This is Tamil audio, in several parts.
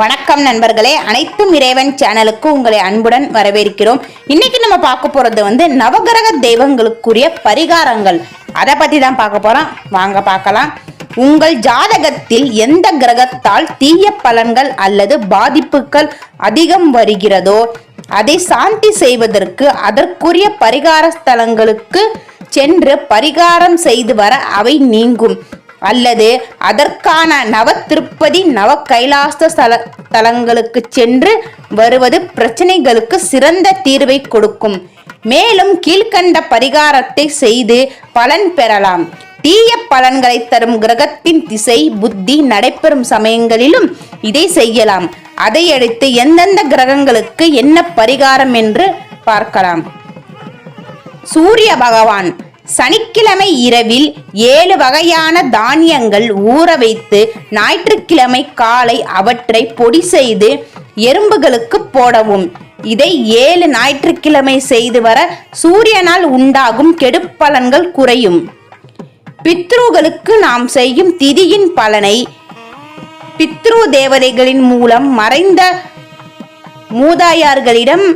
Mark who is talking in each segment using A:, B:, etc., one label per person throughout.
A: வணக்கம் நண்பர்களே. அனைத்தும் இறைவன் சேனலுக்கு உங்களை அன்புடன் வரவேற்கிறோம். இன்னைக்கு நம்ம பார்க்க போறது வந்து நவகிரக தெய்வங்களுக்குரிய பரிகாரங்கள். அதை பத்தி தான் பார்க்க போறோம். வாங்க பார்க்கலாம். உங்கள் ஜாதகத்தில் எந்த கிரகத்தால் தீய பலன்கள் அல்லது பாதிப்புகள் அதிகம் வருகிறதோ அதை சாந்தி செய்வதற்கு அதற்குரிய பரிகார ஸ்தலங்களுக்கு சென்று பரிகாரம் செய்து வர அவை நீங்கும். அல்லது அதற்கான நவ திருப்பதி நவ கைலாச ஸ்தல தலங்களுக்கு சென்று வருவது பிரச்சனைகளுக்கு சிறந்த தீர்வை கொடுக்கும். மேலும் கீழ்க்கண்ட பரிகாரத்தை செய்து பலன் பெறலாம். தீய பலன்களை தரும் கிரகத்தின் திசை புத்தி நடைபெறும் சமயங்களிலும் இதை செய்யலாம். அதையடுத்து எந்தெந்த கிரகங்களுக்கு என்ன பரிகாரம் என்று பார்க்கலாம். சூரிய பகவான் சனிக்கிழமை இரவில் ஏழு வகையான தானியங்கள் ஊற வைத்து ஞாயிற்றுக்கிழமை காலை அவற்றை பொடி செய்து எறும்புகளுக்கு போடவும். இதை ஏழு ஞாயிற்றுக்கிழமை செய்து வர சூரியனால் உண்டாகும் கெடுப்பலன்கள் குறையும். பித்ருகளுக்கு நாம் செய்யும் திதியின் பலனை பித்ரு தேவதைகளின் மூலம் மறைந்த மூதாயார்களிடம்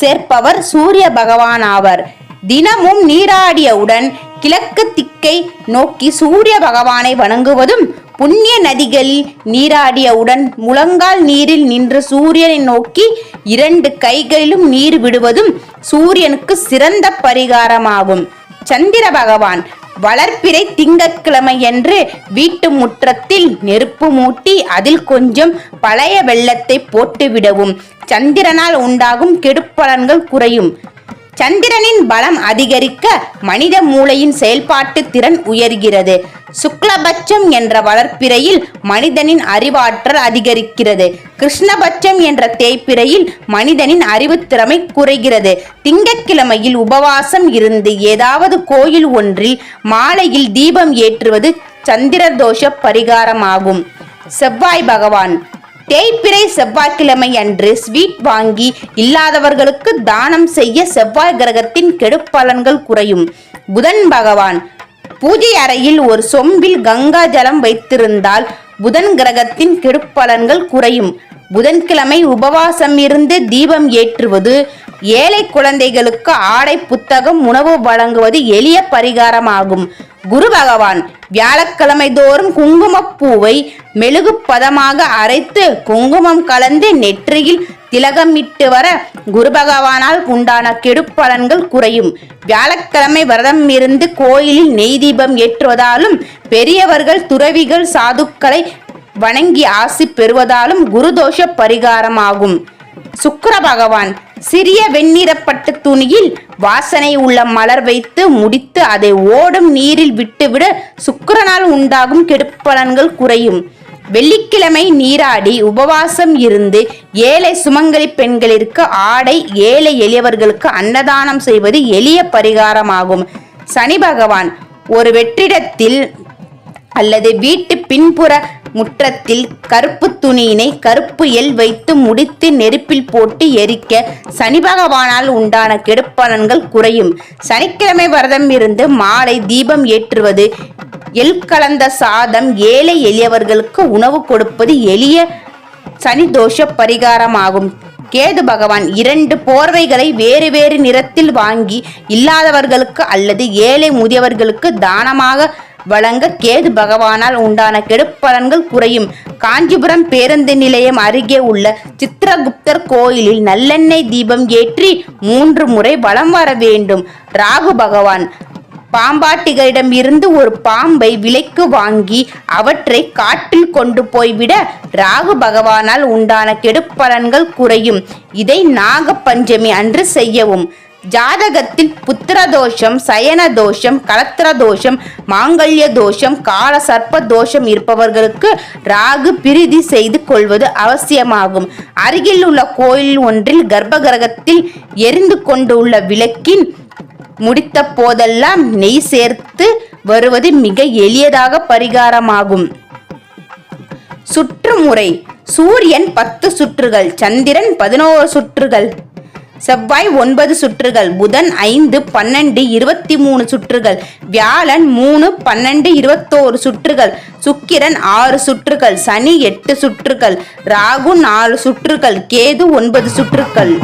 A: சேர்ப்பவர் சூரிய பகவான் ஆவர். தினமும் நீராடியவுடன் கிழக்கு திக்கை நோக்கி சூரிய பகவானை வணங்குவதும் புண்ணிய நதிகளில் நீராடியவுடன் முழங்கால் நீரில் நின்று சூரியனை நோக்கி இரண்டு கைகளிலும் நீர் விடுவதும் சூரியனுக்கு சிறந்த பரிகாரமாகும். சந்திர பகவான் வளர்ப்பிறை திங்கட்கிழமையன்று வீட்டு முற்றத்தில் நெருப்பு மூட்டி அதில் கொஞ்சம் பழைய வெள்ளத்தை போட்டுவிடவும். சந்திரனால் உண்டாகும் கெடுப்பலன்கள் குறையும். சந்திரனின் பலம் அதிகரிக்க மனித மூளையின் செயல்பாட்டு திறன் உயர்கிறது. சுக்லபட்சம் என்ற வளர்ப்பிறையில் மனிதனின் அறிவாற்றல் அதிகரிக்கிறது. கிருஷ்ணபட்சம் என்ற தேய்ப்பிறையில் மனிதனின் அறிவுத்திறமை குறைகிறது. திங்கட்கிழமையில் உபவாசம் இருந்து ஏதாவது கோயில் ஒன்றில் மாலையில் தீபம் ஏற்றுவது சந்திர தோஷ பரிகாரமாகும். செவ்வாய் பகவான் தேய்பிறை செவ்வாய்க்கிழமை அன்று ஸ்வீட் வாங்கி இல்லாதவர்களுக்கு தானம் செய்ய செவ்வாய் கிரகத்தின் கெடுப்பலன்கள் குறையும். புதன் பகவான் பூஜை அறையில் ஒரு சொம்பில் கங்கா ஜலம் வைத்திருந்தால் புதன் கிரகத்தின் கெடுப்பலன்கள் குறையும். புதன்கிழமை உபவாசம் இருந்து தீபம் ஏற்றுவது ஏழை குழந்தைகளுக்கு ஆடை புத்தகம் உணவு வழங்குவது எளிய பரிகாரமாகும். குரு பகவான் வியாழக்கிழமை தோறும் குங்குமப்பூவை மெழுகு பதமாக அரைத்து குங்குமம் கலந்து நெற்றியில் திலகமிட்டு வர குரு பகவானால் உண்டான கெடுப்பலன்கள் குறையும். வியாழக்கிழமை விரதம் இருந்து கோயிலில் நெய் தீபம் ஏற்றுவதாலும் பெரியவர்கள் துறவிகள் சாதுக்களை வணங்கி ஆசி பெறுவதாலும் குருதோஷ பரிகாரமாகும். சுக்கிர பகவான் சிறிய வெண்ணிறப்பட்ட துணியில் வாசனை உள்ள மலர் வைத்து முடித்து அதை ஓடும் நீரில் விட்டுவிட சுக்கரனால் உண்டாகும் கெடுப்பலன்கள் குறையும். வெள்ளிக்கிழமை நீராடி உபவாசம் இருந்து ஏழை சுமங்கலி பெண்களிற்கு ஆடை ஏழை எளியவர்களுக்கு அன்னதானம் செய்வது எளிய பரிகாரமாகும். சனி பகவான் ஒரு வெற்றிடத்தில் அல்லது வீட்டு பின்புற முற்றத்தில் கருப்பு துணியினை கருப்பு எல் வைத்து முடித்து நெருப்பில் போட்டு எரிக்க சனி பகவானால் உண்டான கெடுப்பலன்கள் குறையும். சனிக்கிழமை விரதம் இருந்து மாலை தீபம் ஏற்றுவது எல் கலந்த சாதம் ஏழை எளியவர்களுக்கு உணவு கொடுப்பது எளிய சனி தோஷ பரிகாரமாகும். கேது பகவான் இரண்டு போர்வைகளை வேறு வேறு நிறத்தில் வாங்கி இல்லாதவர்களுக்கு அல்லது ஏழை முதியவர்களுக்கு தானமாக வழங்க கேது பகவானால் உண்டான கெடுப்பலன்கள் குறையும். காஞ்சிபுரம் பேருந்து நிலையம் அருகே உள்ள சித்திரகுப்தர் கோயிலில் நல்லெண்ணெய் தீபம் ஏற்றி மூன்று முறை வலம் வர வேண்டும். ராகு பகவான் பாம்பாட்டிகளிடம் இருந்து ஒரு பாம்பை விலைக்கு வாங்கி அவற்றை காட்டில் கொண்டு போய்விட ராகு பகவானால் உண்டான கெடுப்பலன்கள் குறையும். இதை நாகப்பஞ்சமி அன்று செய்யவும். ஜாதகத்தில் புத்திர தோஷம் சயன தோஷம் கலத்திர தோஷம் மாங்கல்ய தோஷம் கால சர்ப்ப தோஷம் இருப்பவர்களுக்கு ராகு பிரிதி செய்து கொள்வது அவசியமாகும். அருகில் உள்ள கோயில் ஒன்றில் கர்ப்பகிரகத்தில் எரிந்து கொண்டுள்ள விளக்கின் முடித்த போதெல்லாம் நெய் சேர்த்து வருவது மிக எளியதாக பரிகாரமாகும். சுற்றுமுறை. சூரியன் பத்து சுற்றுகள் சந்திரன் பதினோரு சுற்றுகள். செவ்வாய் ஒன்பது சுற்றுகள் புதன் ஐந்து பன்னெண்டு இருபத்தி மூணு சுற்றுகள் வியாழன் மூணு பன்னெண்டு இருபத்தோரு சுற்றுகள் சுக்கிரன் ஆறு சுற்றுகள் சனி எட்டு சுற்றுகள் ராகு நாலு சுற்றுகள் கேது ஒன்பது சுற்றுகள்.